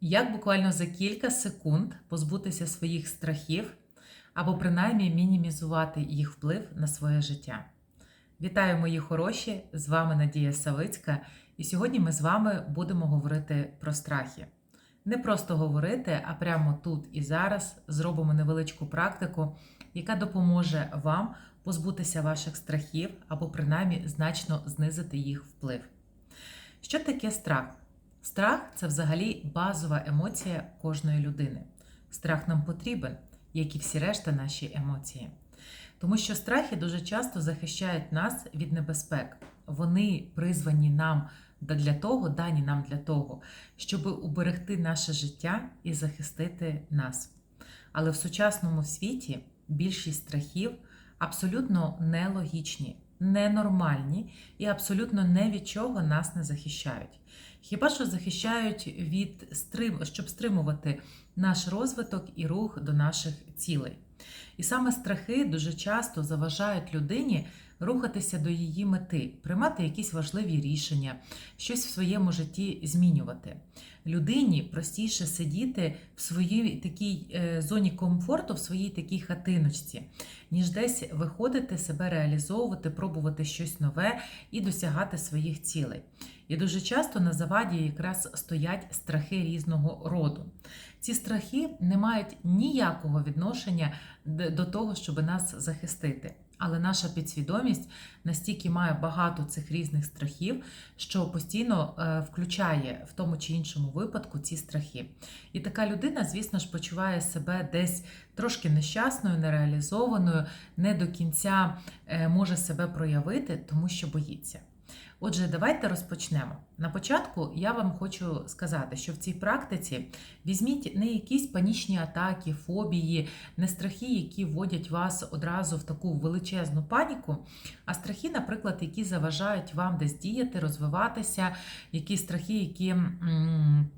Як буквально за кілька секунд позбутися своїх страхів або принаймні мінімізувати їх вплив на своє життя? Вітаю, мої хороші! З вами Надія Савицька, і сьогодні ми з вами будемо говорити про страхи. Не просто говорити, а прямо тут і зараз зробимо невеличку практику, яка допоможе вам позбутися ваших страхів або принаймні значно знизити їх вплив. Що таке страх? Страх це взагалі базова емоція кожної людини. Страх нам потрібен, як і всі решта наші емоції. Тому що страхи дуже часто захищають нас від небезпек. Вони призвані нам для того, дані нам для того, щоб уберегти наше життя і захистити нас. Але в сучасному світі більшість страхів абсолютно нелогічні, ненормальні і абсолютно не від чого нас не захищають. Хіба що захищають від стрим, щоб стримувати наш розвиток і рух до наших цілей. І саме страхи дуже часто заважають людині рухатися до її мети, приймати якісь важливі рішення, щось в своєму житті змінювати. Людині простіше сидіти в своїй такій е, зоні комфорту, в своїй такій хатиночці, ніж десь виходити, себе реалізовувати, пробувати щось нове і досягати своїх цілей. І дуже часто на заваді якраз стоять страхи різного роду. Ці страхи не мають ніякого відношення до того, щоб нас захистити. Але наша підсвідомість настільки має багато цих різних страхів, що постійно е, включає в тому чи іншому випадку ці страхи. І така людина, звісно ж, почуває себе десь трошки нещасною, нереалізованою, не до кінця е, може себе проявити, тому що боїться. Отже, давайте розпочнемо. На початку я вам хочу сказати, що в цій практиці візьміть не якісь панічні атаки, фобії, не страхи, які вводять вас одразу в таку величезну паніку, а страхи, наприклад, які заважають вам десь діяти, розвиватися, які страхи, які. М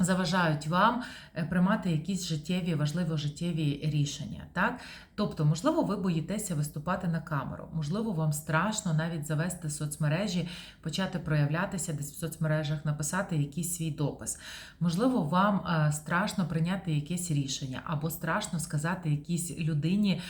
Заважають вам е, приймати якісь життєві, важливі життєві рішення. Так? Тобто, можливо, ви боїтеся виступати на камеру, можливо, вам страшно навіть завести соцмережі, почати проявлятися десь в соцмережах, написати якийсь свій допис. Можливо, вам е, страшно прийняти якесь рішення, або страшно сказати якійсь людині.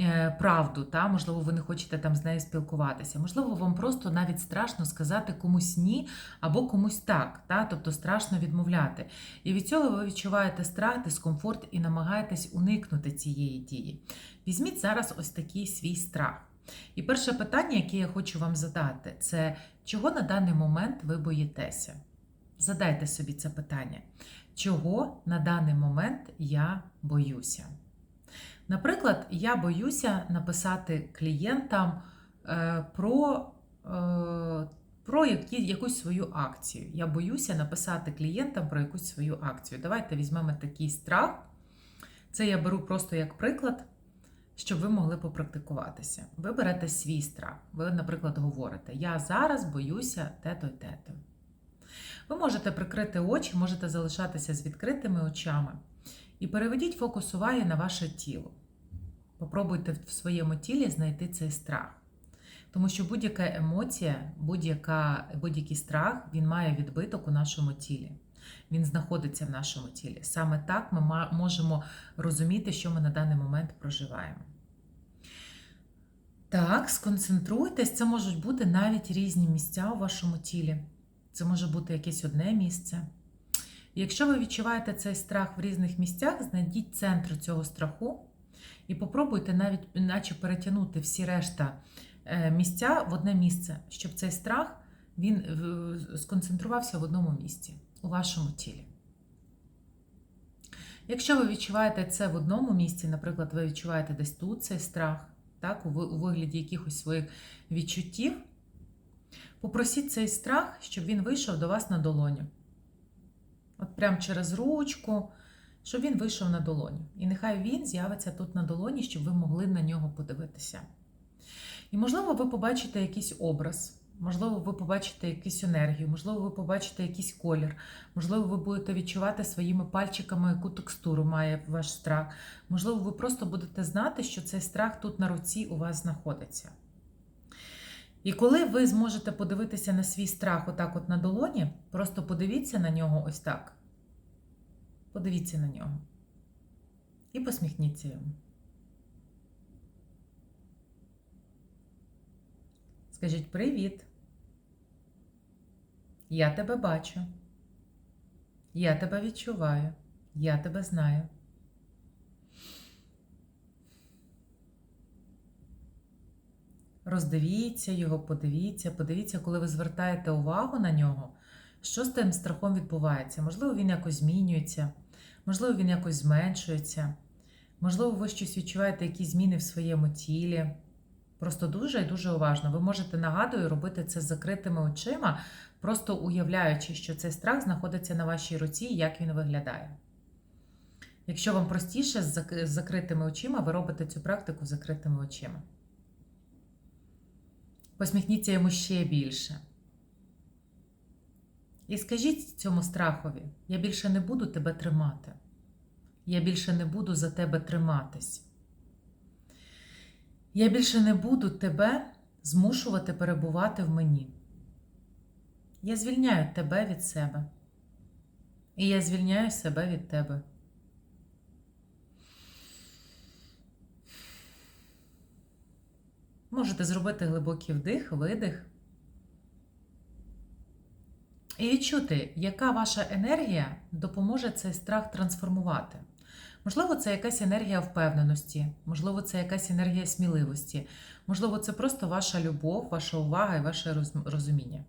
Е, правду, та можливо, ви не хочете там з нею спілкуватися. Можливо, вам просто навіть страшно сказати комусь ні або комусь так, та тобто страшно відмовляти. І від цього ви відчуваєте страх, дискомфорт і намагаєтесь уникнути цієї дії. Візьміть зараз ось такий свій страх. І перше питання, яке я хочу вам задати, це чого на даний момент ви боїтеся? Задайте собі це питання. Чого на даний момент я боюся? Наприклад, я боюся написати клієнтам е, про е, про які, якусь свою акцію. Я боюся написати клієнтам про якусь свою акцію. Давайте візьмемо такий страх. Це я беру просто як приклад, щоб ви могли попрактикуватися. Ви берете свій страх. Ви, наприклад, говорите: Я зараз боюся те-то й те-то. Ви можете прикрити очі, можете залишатися з відкритими очами. І переведіть фокус уваги на ваше тіло. Попробуйте в своєму тілі знайти цей страх. Тому що будь-яка емоція, будь-який страх, він має відбиток у нашому тілі. Він знаходиться в нашому тілі. Саме так ми можемо розуміти, що ми на даний момент проживаємо. Так, сконцентруйтесь, це можуть бути навіть різні місця у вашому тілі. Це може бути якесь одне місце. Якщо ви відчуваєте цей страх в різних місцях, знайдіть центр цього страху і попробуйте навіть, наче перетягнути всі решта місця в одне місце, щоб цей страх він е, сконцентрувався в одному місці у вашому тілі. Якщо ви відчуваєте це в одному місці, наприклад, ви відчуваєте десь тут цей страх, так, у вигляді якихось своїх відчуттів, попросіть цей страх, щоб він вийшов до вас на долоню. От прямо через ручку, щоб він вийшов на долоню. І нехай він з'явиться тут на долоні, щоб ви могли на нього подивитися. І, можливо, ви побачите якийсь образ, можливо, ви побачите якусь енергію, можливо, ви побачите якийсь колір, можливо, ви будете відчувати своїми пальчиками, яку текстуру має ваш страх. Можливо, ви просто будете знати, що цей страх тут на руці у вас знаходиться. І коли ви зможете подивитися на свій страх отак от на долоні, просто подивіться на нього ось так. Подивіться на нього. І посміхніться йому. Скажіть привіт. Я тебе бачу. Я тебе відчуваю. Я тебе знаю. Роздивіться його, подивіться, подивіться, коли ви звертаєте увагу на нього, що з тим страхом відбувається. Можливо, він якось змінюється, можливо, він якось зменшується, можливо, ви щось відчуваєте, якісь зміни в своєму тілі. Просто дуже і дуже уважно. Ви можете нагадую робити це з закритими очима, просто уявляючи, що цей страх знаходиться на вашій руці і як він виглядає. Якщо вам простіше з закритими очима, ви робите цю практику з закритими очима. Посміхніться йому ще більше. І скажіть цьому страхові: я більше не буду тебе тримати. Я більше не буду за тебе триматись. Я більше не буду тебе змушувати перебувати в мені. Я звільняю тебе від себе. І я звільняю себе від тебе. Можете зробити глибокий вдих, видих. І відчути, яка ваша енергія допоможе цей страх трансформувати. Можливо, це якась енергія впевненості, можливо, це якась енергія сміливості, можливо, це просто ваша любов, ваша увага і ваше розуміння.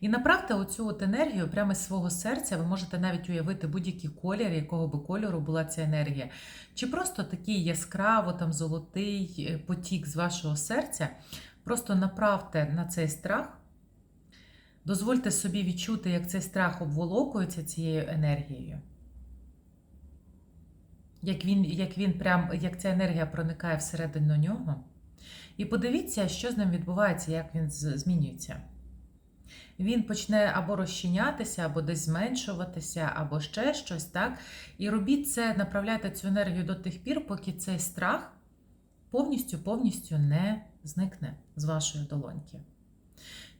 І направте оцю от енергію прямо з свого серця, ви можете навіть уявити будь-який колір, якого би кольору була ця енергія. Чи просто такий яскраво там золотий е, потік з вашого серця. Просто направте на цей страх, дозвольте собі відчути, як цей страх обволокується цією енергією. Як він, як він прям, як ця енергія проникає всередину нього. І подивіться, що з ним відбувається, як він змінюється. Він почне або розчинятися, або десь зменшуватися, або ще щось, так? І робіть це, направляйте цю енергію до тих пір, поки цей страх повністю повністю не зникне з вашої долоньки.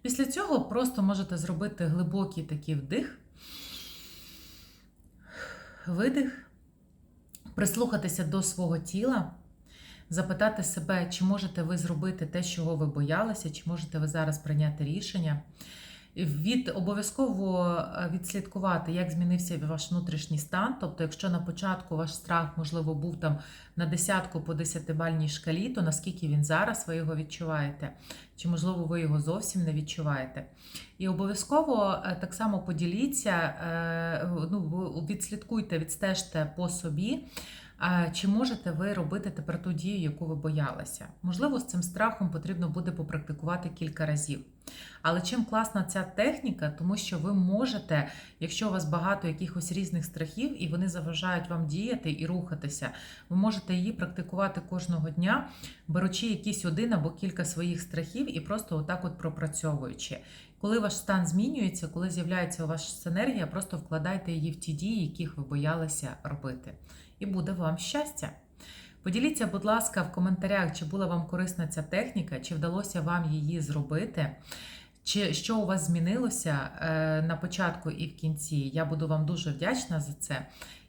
Після цього просто можете зробити глибокий такий вдих, видих, прислухатися до свого тіла, запитати себе, чи можете ви зробити те, чого ви боялися, чи можете ви зараз прийняти рішення. Від обов'язково е, відслідкувати, як змінився ваш внутрішній стан. Тобто, якщо на початку ваш страх, можливо, був там на десятку по десятибальній шкалі, то наскільки він зараз ви його відчуваєте, чи можливо ви його зовсім не відчуваєте. І обов'язково е, так само поділіться, е, ну, відслідкуйте, відстежте по собі. Чи можете ви робити тепер ту дію, яку ви боялися? Можливо, з цим страхом потрібно буде попрактикувати кілька разів. Але чим класна ця техніка, тому що ви можете, якщо у вас багато якихось різних страхів і вони заважають вам діяти і рухатися, ви можете її практикувати кожного дня, беручи якийсь один або кілька своїх страхів і просто отак от пропрацьовуючи. Коли ваш стан змінюється, коли з'являється у вас енергія, просто вкладайте її в ті дії, яких ви боялися робити. І буде вам щастя. Поділіться, будь ласка, в коментарях, чи була вам корисна ця техніка, чи вдалося вам її зробити, чи що у вас змінилося е, на початку і в кінці. Я буду вам дуже вдячна за це.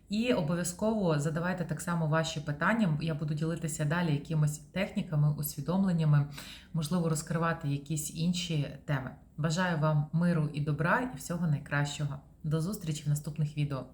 І обов'язково задавайте так само ваші питання. Я буду ділитися далі якимось техніками, усвідомленнями, можливо, розкривати якісь інші теми. Бажаю вам миру і добра і всього найкращого. До зустрічі в наступних відео.